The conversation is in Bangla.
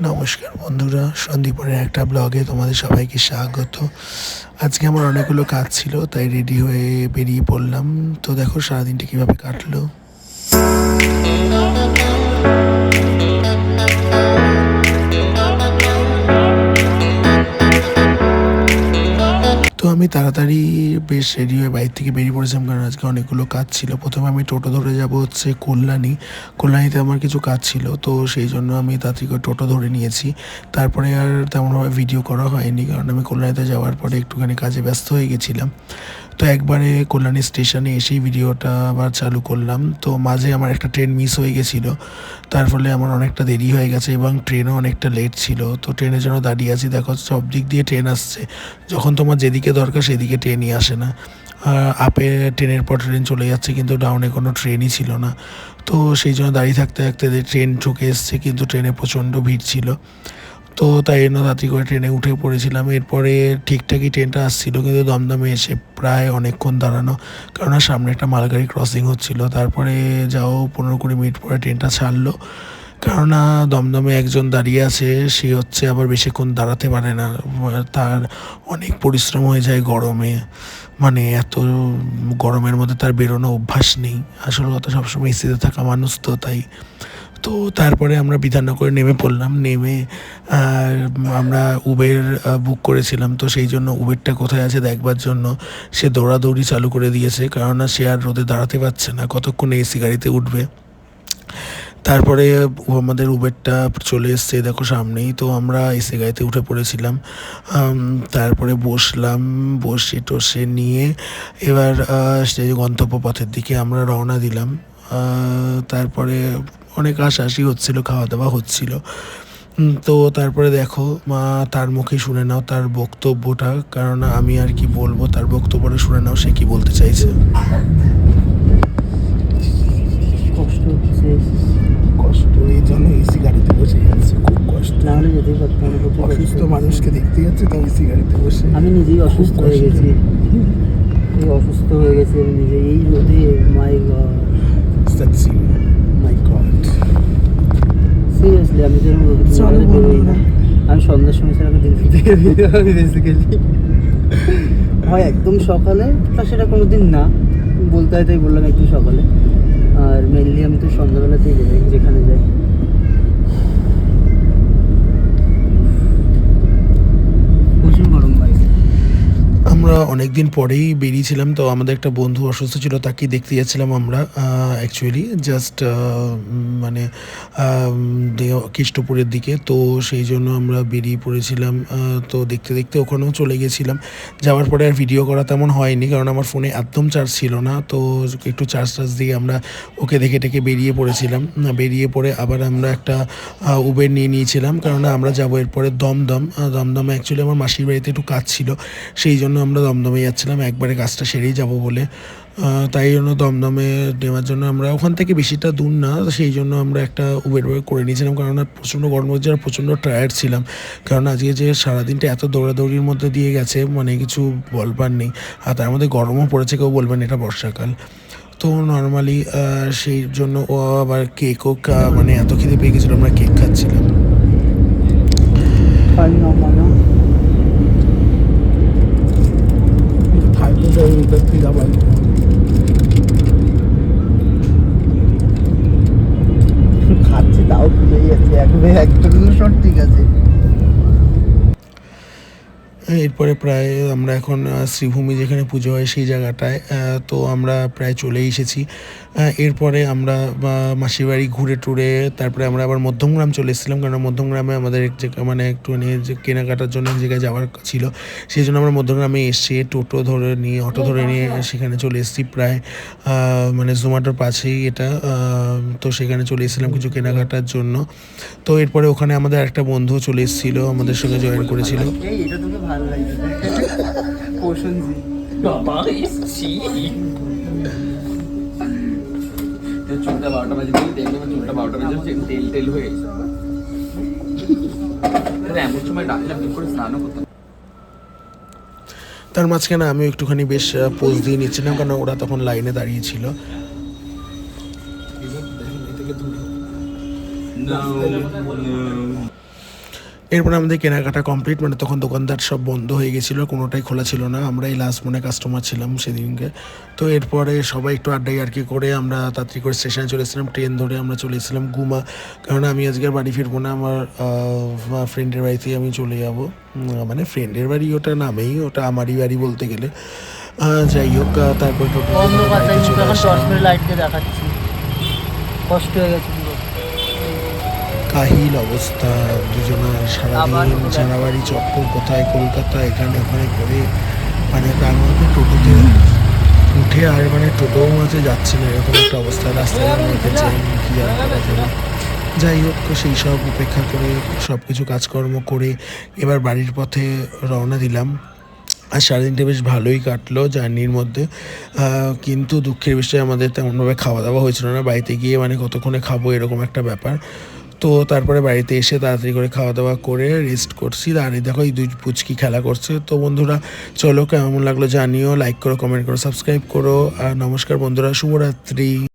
নমস্কার বন্ধুরা, সন্দীপনের একটা ব্লগে তোমাদের সবাইকে স্বাগত। আজকে আমার অনেকগুলো কাজ ছিল, তাই রেডি হয়ে বেরিয়ে পড়লাম। তো দেখো সারাদিনটা কীভাবে কাটলো। তো আমি তাড়াতাড়ি বেশ রেডি হয়ে বাইরে থেকে বেরিয়ে পড়েছিলাম কারণ আজকে অনেকগুলো কাজ ছিল। প্রথমে আমি টোটো ধরে যাব হচ্ছে কল্যাণী। কল্যাণীতে আমার কিছু কাজ ছিল, তো সেই জন্য আমি তাড়াতাড়ি করে টোটো ধরে নিয়েছি। তারপরে আর তেমনভাবে ভিডিও করা হয়নি, কারণ আমি কল্যাণীতে যাওয়ার পরে একটুখানি কাজে ব্যস্ত হয়ে গেছিলাম। তো একবারে কল্যাণী স্টেশনে এসেই ভিডিওটা আবার চালু করলাম। তো মাঝে আমার একটা ট্রেন মিস হয়ে গেছিল, তার ফলে আমার অনেকটা দেরি হয়ে গেছে এবং ট্রেনও অনেকটা লেট ছিল। তো ট্রেনের জন্য দাঁড়িয়ে আছি। দেখো সব দিক দিয়ে ট্রেন আসছে। যখন তোমার যেদিকে দরকার সেদিকে ট্রেনই আসে। না। আহ, আপে ট্রেনের পর ট্রেন চলে যাচ্ছে কিন্তু ডাউনে কোনো ট্রেনই ছিল না। তো সেই জন্য দাঁড়িয়ে থাকতে থাকতে ট্রেন ঢুকে এসছে কিন্তু ট্রেনে প্রচণ্ড ভিড় ছিল। তো তাই জন্য রাত্রি করে ট্রেনে উঠে পড়েছিলাম। এরপরে ঠিকঠাকই ট্রেনটা আসছিল কিন্তু দমদমে এসে প্রায় অনেকক্ষণ দাঁড়ানো। কেননা সামনে একটা মালগাড়ি ক্রসিং হচ্ছিল। তারপরে যাও পনেরো কুড়ি মিনিট পরে ট্রেনটা ছাড়লো। কেননা দমদমে একজন দাঁড়িয়ে আছে, সে হচ্ছে আবার বেশিক্ষণ দাঁড়াতে পারে না। তার অনেক পরিশ্রম হয়ে যায় গরমে। মানে এত গরমের মধ্যে তার বেরোনো অভ্যাস নেই। আসল কথা সবসময় এসিতে থাকা মানুষ তো তাই। তো তারপরে আমরা বিধাননগরে নেমে পড়লাম। নেমে আমরা উবের বুক করেছিলাম। তো সেই জন্য উবেরটা কোথায় আছে দেখবার জন্য সে দৌড়াদৌড়ি চালু করে দিয়েছে। কেননা সে আর রোদে দাঁড়াতে পারছে না। কতক্ষণ এসি গাড়িতে উঠবে? তারপরে আমাদের উবেরটা চলে এসছে দেখো সামনেই। তো আমরা এসে গাড়িতে উঠে পড়েছিলাম। তারপরে বসলাম, বসে টসে নিয়ে এবার সেই গন্তব্য পথের দিকে আমরা রওনা দিলাম। তারপরে অনেক আশাশি হচ্ছিল খাওয়া দাওয়া হচ্ছিল তো তারপরে দেখো, মা, তার মুখে শুনে নাও তার বক্তব্যটা, কারণ আমি আর কি বলব, তার বক্তব্যটা শুনে নাও, সে কি বলতে চাইছে। কষ্ট হচ্ছে। কষ্ট এই জন্য এসি গাড়িতে বসে যাচ্ছে খুব কষ্ট। না হলে যেতেই পারতাম অসুস্থ মানুষকে দেখতে যাচ্ছে তো এসি গাড়িতে বসে। আমি নিজেই অসুস্থ হয়ে গেছি। এই অসুস্থ হয়ে গেছি আমি নিজে এই রোদে মাই সত্যি মাই গড সিরিয়াসলি আমি যেরকম রোদে বেরোই না আমি সন্ধ্যার সময় আমি দিন থেকে বেরোই বেসিক্যালি হয় একদম সকালে তা সেটা কোনো দিন না। বলতে হয় তাই বললাম একটু সকালে। আর মেনলি আমি তো সন্ধ্যাবেলাতেই বেরোই যেখানে যাই প্রচুর গরম বাইরে আমরা অনেক দিন পরেই বেরিয়েছিলাম, তো আমাদের একটা বন্ধু অসুস্থ ছিল তাকে দেখতে যাচ্ছিলাম আমরা অ্যাকচুয়ালি জাস্ট মানে দে- দিকে, তো সেই জন্য আমরা বেরিয়ে পড়েছিলাম তো দেখতে দেখতে ওখানেও চলে গেছিলাম। যাওয়ার পরে আর ভিডিও করা তেমন হয়নি, কারণ আমার ফোনে একদম চার্জ ছিল না, তো একটু চার্জ টার্জ দিয়ে আমরা ওকে দেখে টেকে বেরিয়ে পড়েছিলাম। বেরিয়ে পড়ে আবার আমরা একটা উবের নিয়ে নিয়েছিলাম, কারণ আমরা যাব এরপরে দমদম দমদমে অ্যাকচুয়ালি আমার মাসির বাড়িতে একটু কাজ ছিল, সেই জন্য আমরা দমদমে যাচ্ছিলাম, একবারে গাছটা সেরেই যাব বলে। তাই জন্য দমদমে নেওয়ার জন্য আমরা ওখান থেকে বেশিটা দূর না, সেই জন্য আমরা একটা উবের করে নিয়েছিলাম, কারণ প্রচণ্ড গরম হচ্ছে আর প্রচণ্ড টায়ার্ড ছিলাম। কারণ আজকে যে সারাদিনটা এত দৌড়াদৌড়ির মধ্যে দিয়ে গেছে মানে কিছু বলবার নেই। আর তার মধ্যে গরমও পড়েছে, কেউ বলবেন এটা বর্ষাকাল। তো নর্মালি সেই জন্য ও আবার কেকও মানে এত খিদে পেয়ে গেছিল, আমরা কেক খাচ্ছিলাম। নাও মানা খাচ্ছি তাও ভুলে যাচ্ছে একবার একটা সব ঠিক আছে। এরপরে প্রায় আমরা এখন শ্রীভূমি যেখানে পুজো হয় সেই জায়গাটায় তো আমরা প্রায় চলে এসেছি। এরপরে আমরা মাসির বাড়ি ঘুরে টুরে তারপরে আমরা আবার মধ্যমগ্রাম চলে এসেছিলাম কারণ মধ্যমগ্রামে আমাদের এক জায়গা মানে একটুখানি যে কেনাকাটার জন্য এক জায়গায় যাওয়ার ছিল। সেই জন্য আমরা মধ্যমগ্রামে এসে টোটো ধরে নিয়ে অটো ধরে নিয়ে সেখানে চলে এসেছি প্রায় মানে জোম্যাটোর পাশেই এটা তো সেখানে চলে এসেছিলাম কিছু কেনাকাটার জন্য। তো এরপরে ওখানে আমাদের একটা বন্ধু চলে এসেছিল আমাদের সঙ্গে জয়েন করেছিল। ভালো প্রশংসি বাবা এসছি চুলটা বারোটা বাজে দেখলে আমার চুলটা বারোটা বাজে হচ্ছে তেল তেল হয়ে গেছে। এমন সময় ডাকলে আমি করে স্নানও করতাম তার মাঝখানে আমিও একটুখানি বেশ পোজ দিয়ে নিচ্ছিলাম কারণ ওরা তখন লাইনে দাঁড়িয়ে ছিল। No, no. এরপর আমাদের কেনাকাটা কমপ্লিট মানে তখন দোকানদার সব বন্ধ হয়ে গেছিল কোনোটাই খোলা ছিল না। আমরাই লাস্ট মনে কাস্টমার ছিলাম সেদিনকে। তো এরপরে সবাই একটু আড্ডাই আর কি করে আমরা তাড়াতাড়ি করে স্টেশনে চলে এসেছিলাম। ট্রেন ধরে আমরা চলে এসেছিলাম গুমা। কারণ আমি আজকে বাড়ি ফিরবো না আমার ফ্রেন্ডের বাড়িতেই আমি চলে যাব। মানে ফ্রেন্ডের বাড়ি ওটা নামেই ওটা আমারই বাড়ি বলতে গেলে। যাই হোক তারপর টোটো লাইট দিয়ে দেখাচ্ছি। কষ্ট হয়ে গেছে। কাহিল অবস্থা। দুজনের সারাদিন জানাবাড়ি চক্কর কোথায় কলকাতা এখানে ওখানে করে মানে তার মধ্যে টোটোতে উঠে আর মানে টোটোও মাঝে যাচ্ছে না এরকম একটা অবস্থা। রাস্তায় মধ্যে কি আর করা যাবে? যাই হোক সেই সব উপেক্ষা করে সব কিছু কাজকর্ম করে এবার বাড়ির পথে রওনা দিলাম। আর সারাদিনটা বেশ ভালোই কাটলো জার্নির মধ্যে। কিন্তু দুঃখের বিষয়ে আমাদের তেমনভাবে খাওয়া দাওয়া হয়েছিল না। বাড়িতে গিয়ে মানে কতক্ষণে খাব এরকম একটা ব্যাপার। তো তারপরে বাড়িতে এসে তাড়াতাড়ি করে খাওয়া দাওয়া করে রেস্ট করছি। আর দেখো, এই দুই পুচকি খেলা করছে। তো বন্ধুরা, চলো কেমন লাগল জানিও লাইক করো কমেন্ট করো সাবস্ক্রাইব করো। আর নমস্কার বন্ধুরা, শুভরাত্রি।